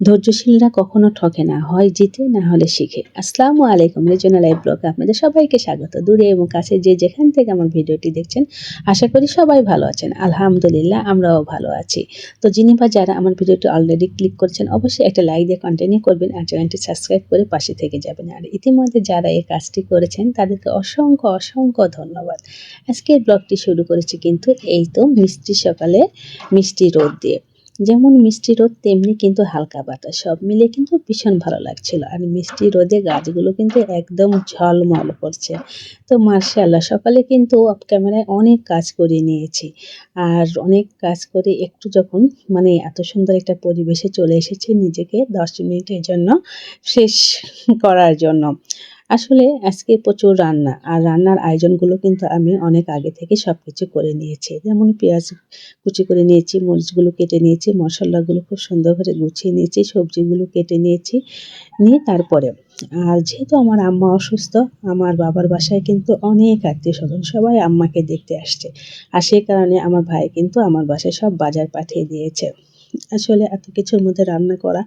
ধৈর্যশীলরা কখনো ঠকে না, হয় জিতে, না হলে শিখে। আসসালামু আলাইকুম, রেজনা লাইভ ব্লগে আপনাদের সবাইকে স্বাগত। দূরে এবং কাছে যে যেখান থেকে আমার ভিডিওটি দেখছেন, আশা করি সবাই ভালো আছেন। আলহামদুলিল্লাহ, আমরাও ভালো আছি। তো যিনি বা যারা আমার ভিডিওটি অলরেডি ক্লিক করছেন, অবশ্যই একটা লাইক দিয়ে কন্টিনিউ করবেন আর চ্যানেলটি সাবস্ক্রাইব করে পাশে থেকে যাবেন। আর ইতিমধ্যে যারা এই কাজটি করেছেন, তাদেরকে অসংখ্য অসংখ্য ধন্যবাদ। আজকের ব্লগটি শুরু করেছি কিন্তু এই তো মিষ্টি সকালে মিষ্টি রোদ দিয়ে। যেমন মিষ্টি রোদ, তেমনি কিন্তু হালকা বাতাস। সব মিলে কিন্তু ভীষণ ভালো লাগছিল। আর মিষ্টি রোদে গাছগুলো কিন্তু একদম ঝলমল করছে। তো মার্শাল্লাহ, সকালে কিন্তু অফ ক্যামেরায় অনেক কাজ করে নিয়েছি। আর অনেক কাজ করে একটু যখন মানে এত সুন্দর একটা পরিবেশে চলে এসেছি নিজেকে দশ মিনিটের জন্য, শেষ করার জন্য। আসলে আজকে প্রচুর রান্না, আর রান্নার আয়োজনগুলো কিন্তু আমি অনেক আগে থেকে সব কিছু করে নিয়েছি। যেমন পেঁয়াজ কুচি করে নিয়েছি, মরিচগুলো কেটে নিয়েছি, মশলাগুলো খুব সুন্দর করে গুছিয়ে নিয়েছি, সবজিগুলো কেটে নিয়েছি, নিয়ে তারপরে। আর যেহেতু আমার আম্মা অসুস্থ, আমার বাবার বাসায় কিন্তু অনেক আত্মীয় স্বজন সবাই আম্মাকে দেখতে আসছে। আর সেই কারণে আমার ভাই কিন্তু আমার বাসায় সব বাজার পাঠিয়ে দিয়েছে। আসলে এত কিছুর মধ্যে রান্না করা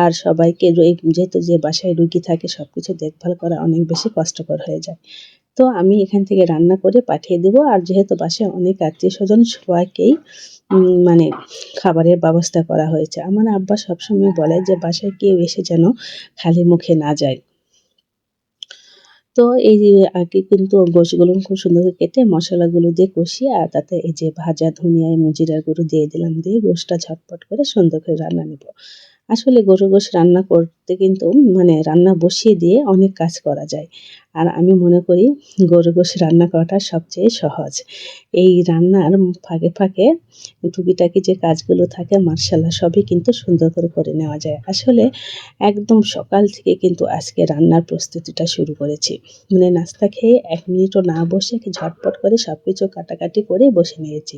আর সবাইকে যেহেতু যে বাসায় রুগী থাকে সব কিছু দেখভাল করা অনেক বেশি কষ্টকর হয়ে যায়। তো আমি এখান থেকে রান্না করে পাঠিয়ে দেবো আর যেহেতু বাসায় অনেক আত্মীয় স্বজন সবাইকেই মানে খাবারের ব্যবস্থা করা হয়েছে। আমার আব্বা সবসময় বলে যে, বাসায় কেউ এসে যেন খালি মুখে না যায়। তো এই যে আগে কিন্তু গোশগুলো খুব সুন্দর করে কেটে মশলাগুলো দিয়ে কষিয়ে আর তাতে এই যে ভাজা ধনিয়া মজিরার গুঁড়ো দিয়ে দিলাম দিয়ে গোশটা ঝটপট করে সুন্দর করে রান্না নেব। আসলে গরু গোশ রান্না করতে কিন্তু মানে রান্না বসিয়ে দিয়ে অনেক কাজ করা যায়। আর আমি মনে করি গরু গোশ রান্না করাটা সবচেয়ে সহজ। এই রান্নার ফাঁকে ফাঁকে টুকিটাকি যে কাজগুলো থাকে, মার্শাল্লাহ, সবই কিন্তু সুন্দর করে করে নেওয়া যায়। আসলে একদম সকাল থেকে কিন্তু আজকে রান্নার প্রস্তুতিটা শুরু করেছি। মানে নাস্তা খেয়ে এক মিনিটও না বসে ঝটপট করে সব কিছু কাটাকাটি করে বসে নিয়েছি।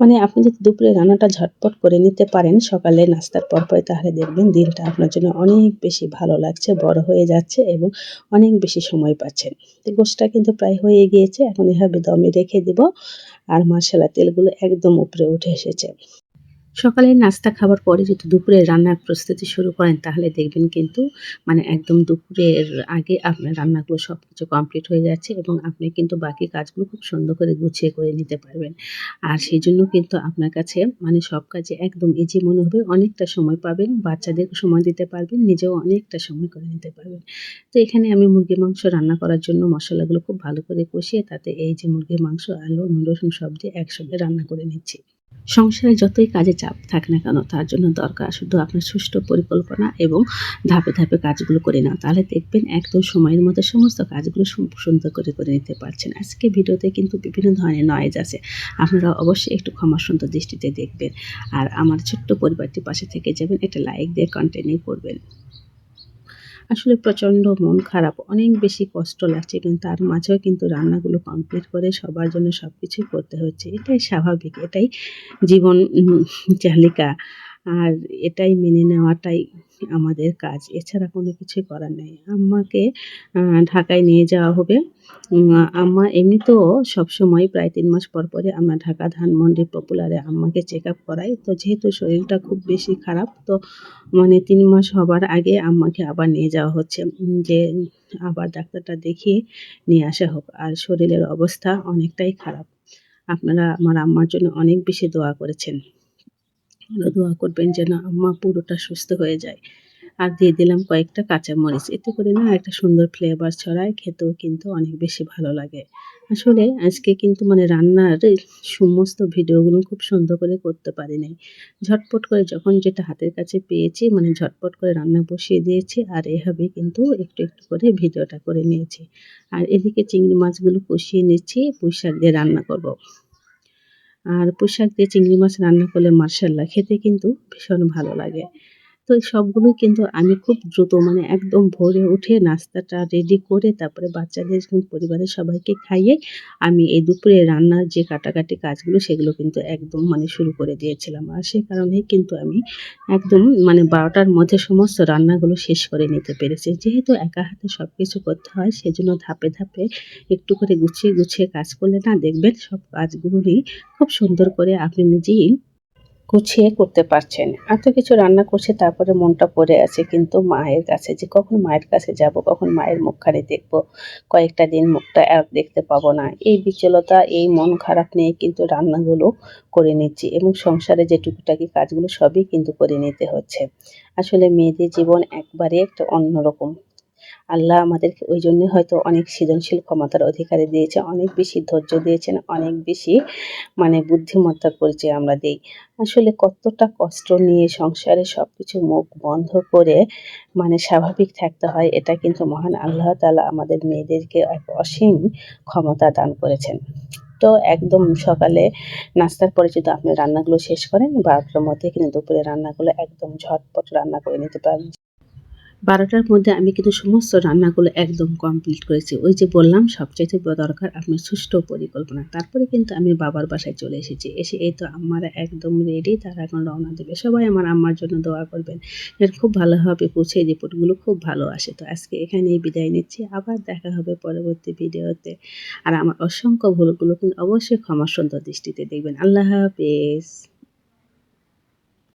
মানে আপনি যদি দুপুরে রান্নাটা ঝটপট করে নিতে পারেন, সকালে নাস্তার পর পরে তাহলে দেখবেন দিনটা আপনার জন্য অনেক বেশি ভালো লাগছে, বড় হয়ে যাচ্ছে এবং অনেক বেশি সময় পাচ্ছেন গোষ্ঠটা কিন্তু প্রায় হয়ে গিয়েছে, এখন এভাবে দমে রেখে দিব। আর মশলা তেলগুলো একদম উপরে উঠে এসেছে। সকালের নাস্তা খাবার পরে যদি দুপুরে রান্নার প্রস্তুতি শুরু করেন, তাহলে দেখবেন কিন্তু মানে একদম দুপুরের আগে আপনার রান্নাগুলো সব কিছু কমপ্লিট হয়ে যাচ্ছে এবং আপনি কিন্তু বাকি কাজগুলো খুব সুন্দর করে গুছিয়ে করে নিতে পারবেন। আর সেই জন্য কিন্তু আপনার কাছে মানে সব কাজে একদম ইজি মনে হবে। অনেকটা সময় পাবেন বাচ্চাদেরকে সময় দিতে পারবেন, নিজেও অনেকটা সময় করে নিতে পারবেন। তো এখানে আমি মুরগি মাংস রান্না করার জন্য মশলাগুলো খুব ভালো করে কষিয়ে, তাতে এই যে মুরগির মাংস, আলু, রসুন সব দিয়ে একসঙ্গে রান্না করে নিচ্ছি। সংসারে যতই কাজে চাপ থাক না কেন, তার জন্য দরকার শুধু আপনার সুষ্ঠু পরিকল্পনা এবং ধাপে ধাপে কাজগুলো করে নাও তাহলে দেখবেন একদম সময়ের মধ্যে সমস্ত কাজগুলো সুন্দর করে করে নিতে পারছেন। আজকে ভিডিওতে কিন্তু বিভিন্ন ধরনের নয়েজ আছে। আপনারা অবশ্যই একটু ক্ষমা সুন্দর দৃষ্টিতে দেখবেন। আর আমার ছোট্ট পরিবারটির পাশে থেকে যাবেন, একটা লাইক দিয়ে কন্টিনিউ করবেন। আসলে প্রচণ্ড মন খারাপ। অনেক বেশি কষ্ট লাগছে কিন্তু তার মাঝেও কিন্তু রান্নাগুলো কমপ্লিট করে সবার জন্য সব কিছুই করতে হচ্ছে। এটাই স্বাভাবিক, এটাই জীবন চালিকা। আর এটাই মেনে নেওয়াটাই আমাদের কাজ। এছাড়া কোনো কিছুই করার নেই। আম্মাকে ঢাকায় নিয়ে যাওয়া হবে। আম্মা এমনিতেও সবসময় প্রায় তিন মাস পর পরে আমরা ঢাকা ধানমন্ডি পপুলারে আম্মাকে চেক আপ করাই। তো যেহেতু শরীরটা খুব বেশি খারাপ, তো মানে তিন মাস হবার আগে আম্মাকে আবার নিয়ে যাওয়া হচ্ছে। যে আবার ডাক্তারটা দেখিয়ে নিয়ে আসা হোক। আর শরীরের অবস্থা অনেকটাই খারাপ। আপনারা আমার আম্মার জন্য অনেক বেশি দোয়া করেছেন। দোয়া করবেন যেন আম্মা পুরোটা সুস্থ হয়ে যায়। আর দিয়ে দিলাম কয়েকটা কাঁচামরিচ। এতে করে না একটা সুন্দর ফ্লেভার ছড়ায়, খেতেও কিন্তু অনেক বেশি ভালো লাগে। আসলে আজকে কিন্তু মানে রান্নার সমস্ত ভিডিওগুলো খুব সুন্দর করে করতে পারি নাই ঝটপট করে যখন যেটা হাতের কাছে পেয়েছি মানে ঝটপট করে রান্না বসিয়ে দিয়েছি আর এভাবে কিন্তু একটু একটু করে ভিডিওটা করে নিয়েছি। আর এদিকে চিংড়ি মাছগুলো কষিয়ে নিচ্ছি পুঁই শাক দিয়ে রান্না করব। আর পুঁই শাক দিয়ে চিংড়ি মাছ রান্না করলে মার্শাল্লাহ খেতে কিন্তু ভীষণ ভালো লাগে। তো সবগুলোই কিন্তু আমি খুব দ্রুত মানে একদম ভোরে উঠে নাস্তাটা রেডি করে তারপরে বাচ্চাদের পরিবারের সবাইকে খাইয়ে আমি এই দুপুরে রান্নার যে কাটাকাটি কাজগুলো সেগুলো কিন্তু একদম মানে শুরু করে দিয়েছিলাম। আর সে কারণেই কিন্তু আমি একদম মানে বারোটার মধ্যে সমস্ত রান্নাগুলো শেষ করে নিতে পেরেছি। যেহেতু একা হাতে সব কিছু করতে হয়, সেজন্য ধাপে ধাপে একটু করে গুছিয়ে গুছিয়ে কাজ করলে না দেখবেন সব কাজগুলোই খুব সুন্দর করে আপনি নিজেই গুছিয়ে করতে পারছেন। এত কিছু রান্না করছে, তারপরে মনটা পড়ে আছে। কিন্তু মায়ের কাছে যে, কখন মায়ের কাছে যাব, কখন মায়ের মুখখানি দেখব? কয়েকটা দিন মুখটা আর দেখতে পাবো না। এই বিচলতা, এই মন খারাপ নিয়ে কিন্তু রান্নাগুলো করে নিচ্ছি এবং সংসারে যে টুকিটাকি কাজগুলো সবই কিন্তু করে নিতে হচ্ছে। আসলে মেয়েদের জীবন একবারে একটা অন্যরকম। আল্লাহ আমাদেরকে ওই জন্য হয়তো অনেক সৃজনশীল ক্ষমতার অধিকারী দিয়েছে, অনেক বেশি ধৈর্য দিয়েছেন, অনেক বেশি মানে বুদ্ধিমত্তার পরিচয় আমরা দিই। আসলে কতটা কষ্ট নিয়ে সংসারে সব কিছু মুখ বন্ধ করে মানে স্বাভাবিক থাকতে হয়, এটা কিন্তু মহান আল্লাহ তালা আমাদের মেয়েদেরকে এক অসীম ক্ষমতা দান করেছেন। তো একদম সকালে নাস্তার পরে যদি আপনি রান্নাগুলো শেষ করেন বারোটার মধ্যে কিন্তু দুপুরে রান্নাগুলো একদম ঝটপট রান্না করে নিতে পারবেন বারোটার মধ্যে আমি কিন্তু সমস্ত রান্নাগুলো একদম কমপ্লিট করেছি। ওই যে বললাম বড় দরকার আপনার সুষ্ঠু পরিকল্পনা। তারপরে কিন্তু আমি বাবার বাসায় চলে এসেছি। এসে এই তো আম্মারা একদম রেডি তারা এখন রওনা দেবে। সবাই আমার আম্মার জন্য দোয়া করবেন। খুব ভালোভাবে পৌঁছে রিপোর্টগুলো খুব ভালো আসে। তো আজকে এখানেই বিদায় নিচ্ছি। আবার দেখা হবে পরবর্তী ভিডিওতে। আর আমার অসংখ্য ভুলগুলো কিন্তু অবশ্যই ক্ষমা সুন্দর দৃষ্টিতে দেখবেন। আল্লাহ হাফেজ।